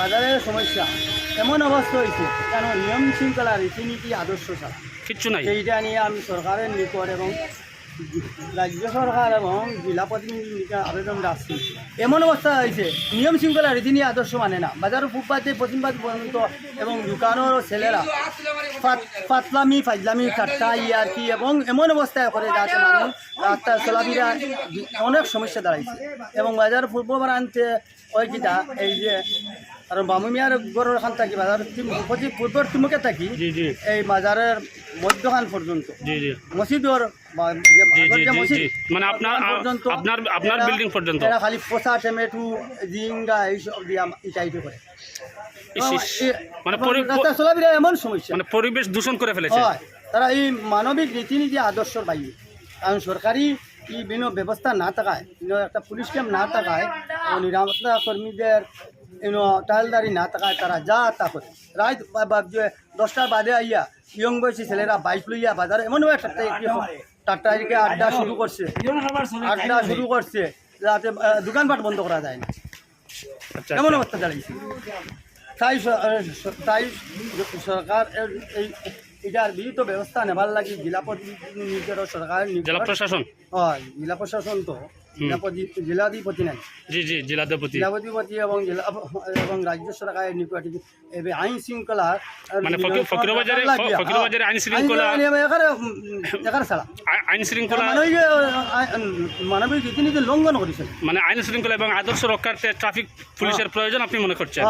বাজারের সমস্যা। এমন অবস্থা হয়েছে কেন নিয়ম শৃঙ্খলা রীতিনীতি আদর্শ ছাড়া। কিচ্ছু নাই। এইটা নিয়ে আমি সরকারের নিকট এবং রাজ্য সরকার এবং জেলা আবেদন রাখছি। এমন অবস্থা হয়েছে নিয়ম শৃঙ্খলা রীতিনীতি আদর্শ মানে না। বাজারের ফুটপাতে পশ্চিমবাদ পর্যন্ত এবং দোকানের ছেলেরা ফাতলামি ফাজলামি ঠাট্টা ইয়ার্কি এবং এমন অবস্থায় করে যাতে মানুষ রাস্তায় চলাফেরা অনেক সমস্যা দাঁড়াইছে। এবং বাজার পূর্ব প্রান্তে ওই কিটা এই যে কারণ বামুমিয়ার গড়ের খান থাকি বাজার পূর্বর তিমুখে থাকি জি জি। এই বাজারের মধ্যখান পর্যন্ত। জি জি। মসজিদর জি, জি, জি, মানে আপনার- আপনার- আপনার এরা- পর্যন্ত। এরা খালি পোষা টমেটো জিঙ্গা এইসব দিয়া ইটাইটে করে। ইস, ইস। মানে এবং পরি- রাস্তা চলাফেরা এমন সমস্যা। মানে পরিবেশ দূষণ করে ফেলেছে। তারা এই মানবিক রীতিনীতি আদর্শর বাইরে। কারণ সরকারি ই বিভিন্ন ব্যবস্থা না থাকায় একটা পুলিশ ক্যাম্প না থাকায় নিরাপত্তা কর্মীদের টালদারি না থাকায় তারা যা তা করে। রাত বা- বা যে দশটার বাদে আইয়া ইয়ং বয়সী ছেলেরা বাইক লইয়া বাজারে এমনভাবে টাট্টা টাট্টাইকে আড্ডা শুরু করছে। আড্ডা শুরু করছে। যাতে দোকানপাট বন্ধ করা যায় না। আচ্ছা এমন আচ্ছা। অবস্থা দাঁড়িয়েছে তাই তাই সরকার এই এটার বিহিত ব্যবস্থা নেবার লাগি জেলা প্রতিনিধির সরকার জেলা প্রশাসন? হয় জেলা প্রশাসন তো। জেলাধিপতি নাই। জি জি জেলাধিপতি। জেলাধিপতি এবং জেলা এবং রাজ্য নিকট এবে আইন শৃঙ্খলা মানে ফকিরবাজারে- ফকিরবাজারে আইন শৃঙ্খলা- এখানে এখানে ছাড়া। আইন শৃঙ্খলা মানবিক মানবিক রীতিনীতি লঙ্ঘন করেছে। মানে আইন শৃঙ্খলা এবং আদর্শ রক্ষার্থে ট্রাফিক পুলিশের প্রয়োজন আপনি মনে করছেন?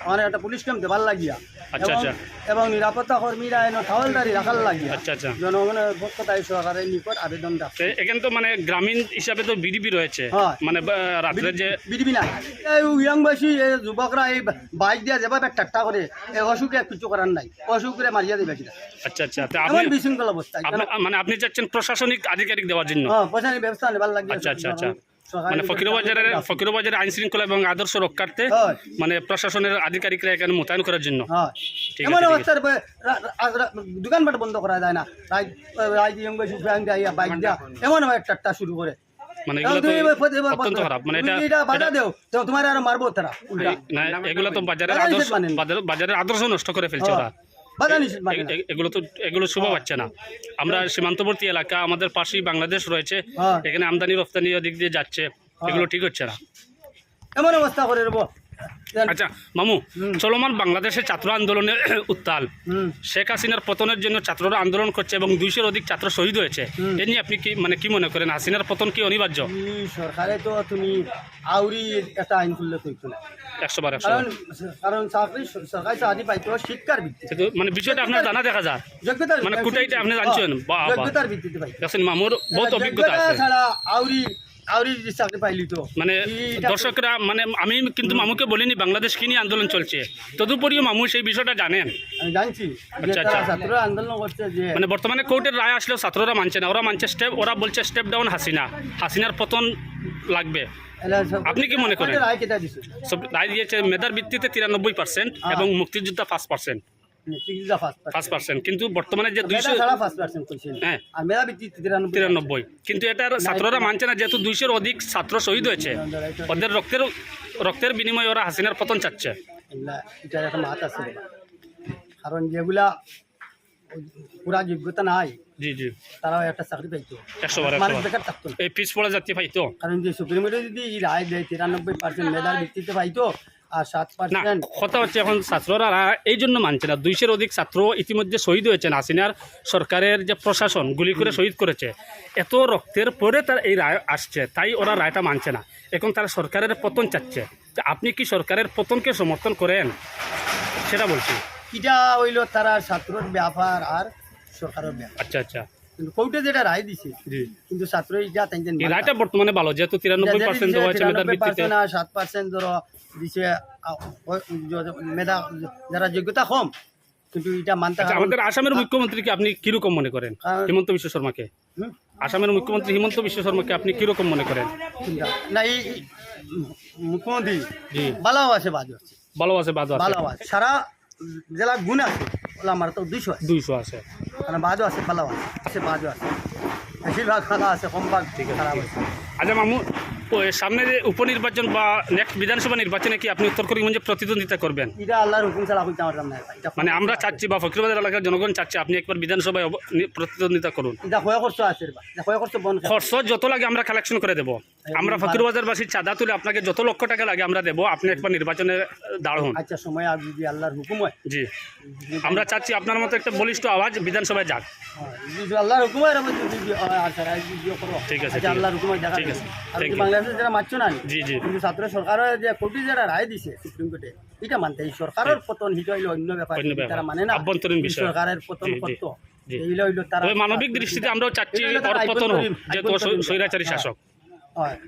মানে একটা পুলিশ ক্যাম্প দেবার লাগিয়া। আচ্ছা, এবং- আচ্ছা। নিরাপত্তা কর্মীরা এনে ঠাওয়ালদারি রাখার লাগিয়া। আচ্ছা জনগণের পক্ষ তাই সরকারের নিকট আবেদন রাখছে এখানে তো মানে গ্রামীণ হিসাবে তো বিডিপি রয়েছে। মানে রাত্রে যে বিডিবি নাই। এই ইয়াং বয়সী এই যুবকরা এই বাইক দিয়া যেভাবে ঠাট্টা করে এই অসুখে কিছু করার নাই। অসুখে মারিয়া দিবে কিনা আচ্ছা আচ্ছা। আপনি বিশৃঙ্খল অবস্থা। মানে আপনি চাচ্ছেন প্রশাসনিক আধিকারিক দেওয়ার জন্য? হ্যাঁ পয়সানি ব্যবস্থা নেবার লাগিয়া আচ্ছা আচ্ছা আচ্ছা। মানে ফকিরবাজারের ফকিরবাজারের আইন শৃঙ্খলা এবং আদর্শ রক্ষার্থে মানে প্রশাসনের আধিকারিকরা এখানে মোতায়েন করার জন্য। এমন অবস্থার দোকানপাট বন্ধ করা যায় না। বাইক দিয়া। এমন ঠাট্টা শুরু করে। মানে তুমি এবার অত্যন্ত খারাপ। মানে এটা এটা বাধা দেও তোমার আর মারবো তারা এগুলো তো বাজারের আদর্শ বাজারের আদর্শ নষ্ট করে ফেলছে ওরা। বাধা নিষেধ মানে না। এগুলো তো এগুলো শুভ পাচ্ছে না। আমরা সীমান্তবর্তী এলাকা আমাদের পাশেই বাংলাদেশ রয়েছে। হ্যাঁ। এখানে আমদানি রপ্তানি দিক দিয়ে যাচ্ছে। এগুলো ঠিক হচ্ছে না। এমন অবস্থা করে দেবো। আচ্ছা মামু চলমান বাংলাদেশের ছাত্র আন্দোলনের উত্তাল। শেখ হাসিনার পতনের জন্য ছাত্ররা আন্দোলন করছে এবং দুইশোর অধিক ছাত্র শহীদ হয়েছে। এ নিয়ে আপনি কি মানে কি মনে করেন? হাসিনার পতন কি অনিবার্য? সরকারে তো তুমি আউরি একটা আইন খুললে কইতো না একশো বার একশো কারণ চাকরি সরকারি চাকরি পাইতো শিক্ষার ভিত্তিতে। মানে বিষয়টা আপনার জানা দেখা যায়। যোগ্যতার মানে কুটাইটা আপনি জানছেন? বাহ, বাহ। যোগ্যতার ভিত্তিতে পাই মামুর বহুত অভিজ্ঞতা আছে। ছাড়া আউরি মানে দর্শকরা মানে আমি কিন্তু মামুকে বলিনি বাংলাদেশ কি নিয়ে আন্দোলন চলছে? তদুপরিও মামু সেই বিষয়টা জানেন। আচ্ছা, আচ্ছা। মানে বর্তমানে কোর্টের রায় আসলেও ছাত্ররা মানছে না। ওরা মানছে স্টেপ ওরা বলছে স্টেপ ডাউন হাসিনা। হাসিনার পতন লাগবে। আপনি কি মনে করেন? রায় দিয়েছে মেধার ভিত্তিতে তিরানব্বই পার্সেন্ট হ্যাঁ। এবং মুক্তিযোদ্ধা first percent first first percent কিন্তু বর্তমানে যে দুইশো হ্যাঁ। তিরানব্বই কিন্তু এটার ছাত্ররা মানছে না যেহেতু দুইশোর অধিক ছাত্র শহীদ হয়েছে। ওদের রক্তের রক্তের বিনিময়ে ওরা হাসিনার পতন চাচ্ছে। এটার একটা মাত আছে কারণ যেগুলা পুরা যোগ্যতা নাই জি জি। তারাও একটা চাকরি পাইতো। একশো মানুষ বেকার থাকতো এই পিস পড়া পাইতো। কারণ যে সুপ্রিম কোর্টে যদি রায় দেয় তিরানব্বই পার্সেন্ট মেধার ভিত্তিতে পাইতো আর সাত না পার্সেন্ট কথা হচ্ছে এখন ছাত্ররা এই জন্য মানছে না। দুইশের অধিক ছাত্র ইতিমধ্যে শহীদ হয়েছেন হাসিনার সরকারের যে প্রশাসন গুলি করে শহীদ করেছে এত রক্তের পরে তার এই রায় আসছে তাই ওরা রায়টা মানছে না। এখন তারা সরকারের পতন চাচ্ছে। আপনি কি সরকারের পতনকে সমর্থন করেন? সেটা বলছি। এটা হইল তারা ছাত্রর ব্যাপার আর সরকারের ব্যাপার। আচ্ছা আচ্ছা। কিন্তু কোর্টে যেটা রায় দিছে কিন্তু ছাত্র ইটা তেনতেন রায়টা বর্তমানে ভালো যেহেতু তিরানব্বই পার্সেন্ট দেওয়া হয়েছে মেধার ভিত্তিতে। পার্সেন্ট সাত পার্সেন্ট ধরো দিছে আ, ও- য- মেধা যারা যোগ্যতা কম কিন্তু এটা মানতে আচ্ছা আমাদের আসামের মুখ্যমন্ত্রীকে আপনি কীরকম মনে করেন? হিমন্ত বিশ্ব শর্মাকে? আসামের মুখ্যমন্ত্রী হিমন্ত বিশ্ব শর্মাকে আপনি কীরকম মনে করেন। না এই মুখ্যমন্ত্রী জি। ভালো আছে বাজু আছে। ভালো আছে আছে। ভালো আছে। সারা জেলা গুণ আছে আমার তো দুইশো দুইশো আছে। মানে বাজু আছে ভালো আছে আছে বাজু আছে। বেশিরভাগ খালা আছে কম ভাগ ঠিক আছে খারাপ আছে। আচ্ছা মামু ওই সামনে যে উপনির্বাচন বা নেক্সট বিধানসভা নির্বাচনে কি আপনি উত্তর করিমগঞ্জে প্রতিদ্বন্দ্বিতা করবেন? এটা আল্লাহর হুকুম ছাড়া হইতে আমার নাই। এটা মানে আমরা চাচ্ছি বা ফকিরবাজার এলাকার জনগণ চাচ্ছে আপনি একবার বিধানসভায় প্রতিদ্বন্দ্বিতা করুন। এটা কয় খরচ আছে খরচ যত লাগে আমরা কালেকশন করে দেবো। আমরা ফকিরবাজারবাসীর চাঁদা তুলে আপনাকে যত লক্ষ টাকা লাগে আমরা দেবো আপনি একবার নির্বাচনে দাঁড় হন। আচ্ছা সময় আর যদি আল্লাহর হুকুম হয়। জি। আমরা চাচ্ছি আপনার মতো একটা বলিষ্ঠ আওয়াজ বিধানসভায় যাক। যদি আল্লাহর হুকুম হয় হয়, আচ্ছা করো। ঠিক আছে, আচ্ছা আল্লাহর হুকুম হয় ঠিক আছে, বাংলাদেশে যারা মানছো না জি জি। কিন্তু ছাত্র সরকারের যে কোর্টে যারা রায় দিছে সুপ্রিম কোর্টে এটা মানতে এই সরকারের পতন হিট হইল অন্য ব্যাপার তারা মানে না। আভ্যন্তরীণ বিষয়। সরকারের পতন করতো। তবে মানবিক দৃষ্টিতে আমরাও চাচ্ছি পতন হোক যেহেতু স্বৈরাচারী ব্যাপার। শাসক হয়